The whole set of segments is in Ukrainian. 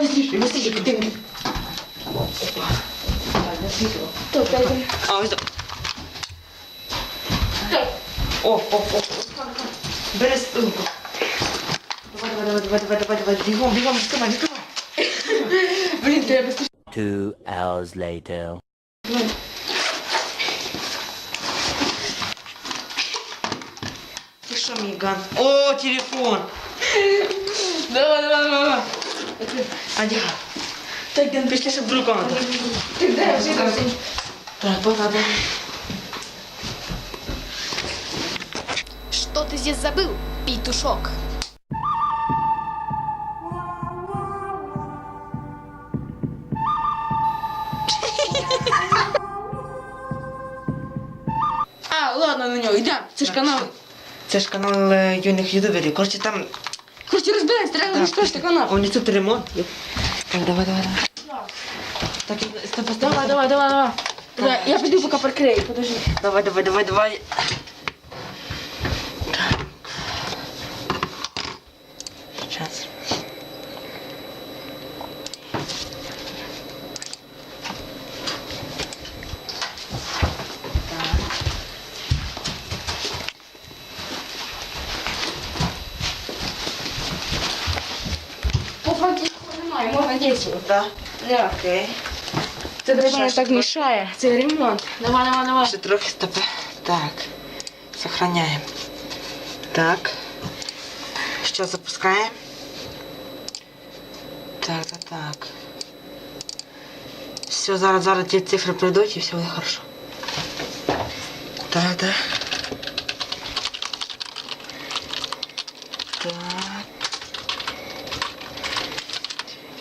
быстрее, быстрее, ти. Опа. Так, де світло? То, дай, дай. А, ось. так. Так. О, о, о. Бери стулку. Давай, давай, давай, давай, давай, давай, бігом, бігом, відкривай, відкривай. Блін, треба быстрее. Two hours later. Ти що, Міган? О, телефон. Давай, давай, давай. Адя. Так, Ден, пішли, щоб другу комнату. Ти де? Вже там. Так, багато. Что ты здесь забыл, петушок? А, ладно, на нього, йдемо. Це ж канал. Це ж канал е, юних ютуберів. Коротше, там Короче, розберемось, треба розкрити канал. О, не тут ремонт. Так, давай, давай, давай. Так, стоп, Давай, давай, давай, давай. Давай, я піду поки прикрию, подожди. Давай, давай, давай, давай. Сейчас. немає, можна дійсно. Да. Да. Окей. Це до Ще мене ж так трохи. мішає. Це ремонт. Давай, давай, давай. Ще трохи стопи. Так. Сохраняємо. Так. Що запускаємо? Так, так, так. Все, зараз, зараз ті цифри прийдуть і все буде хорошо. Так, так. Так.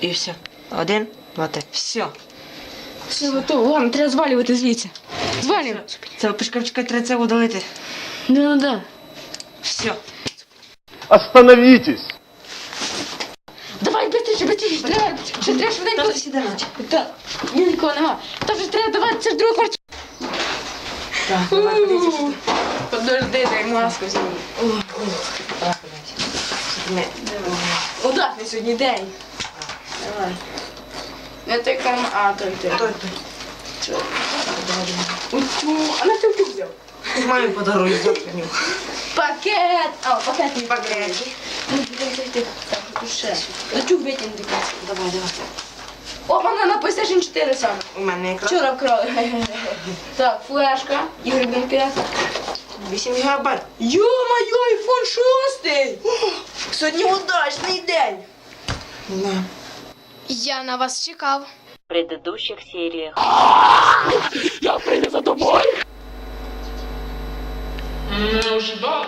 І все. Один, два, три. Все. Все готово. Ладно, треба звалювати звідси. Звалюємо. Це почекай, треба це удалити. Да, да, да. Все. Остановитесь! Давай, быстрее, быстрее. Треба, ще треба швиденько. Та сідай. Так, ні, нікого нема. Та вже треба давати, це ж друга квартира. Так, давай, подивіться, що тут. Подожди, дай маску зніму. Давай, подивіться. Що ти не- Удачний сьогодні день. Давай. Не той кам, а той ти. Той, той. Утю, а на ти взяв? Мамі подарую завтра нього. Пакет! А, пакет не Пакет. Ну, тут ще. Утюг витягни. Давай, давай. О, вона на PlayStation 4 саме. У мене якраз Вчора вкрали. Так, флешка. Ігор Бенкет. 8 гігабайт. Йо-моє, айфон 6! Сьогодні удачний день. Да. Я на вас чекав. В предыдущих сериях. Не ожидали?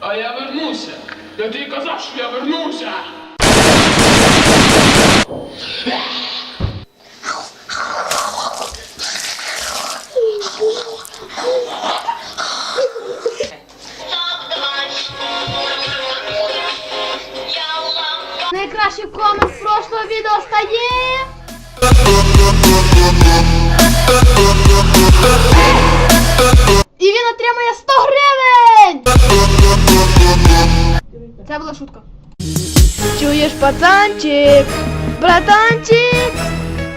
А я вернуся. Я тобі казав, що я вернуся. Найкращий комент з прошлого відео стає. І він отримує 100 гривень! Це була шутка. Чуєш, пацанчик, братанчик,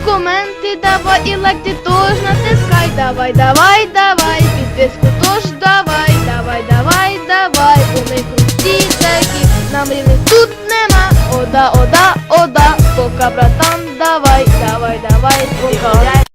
коменти давай і лайки тож натискай, давай, давай, давай, підписку тож давай, давай, давай, давай, бо ми круті такі, нам нема, ода, ода, ода, пока, братан, давай, давай, давай, пока.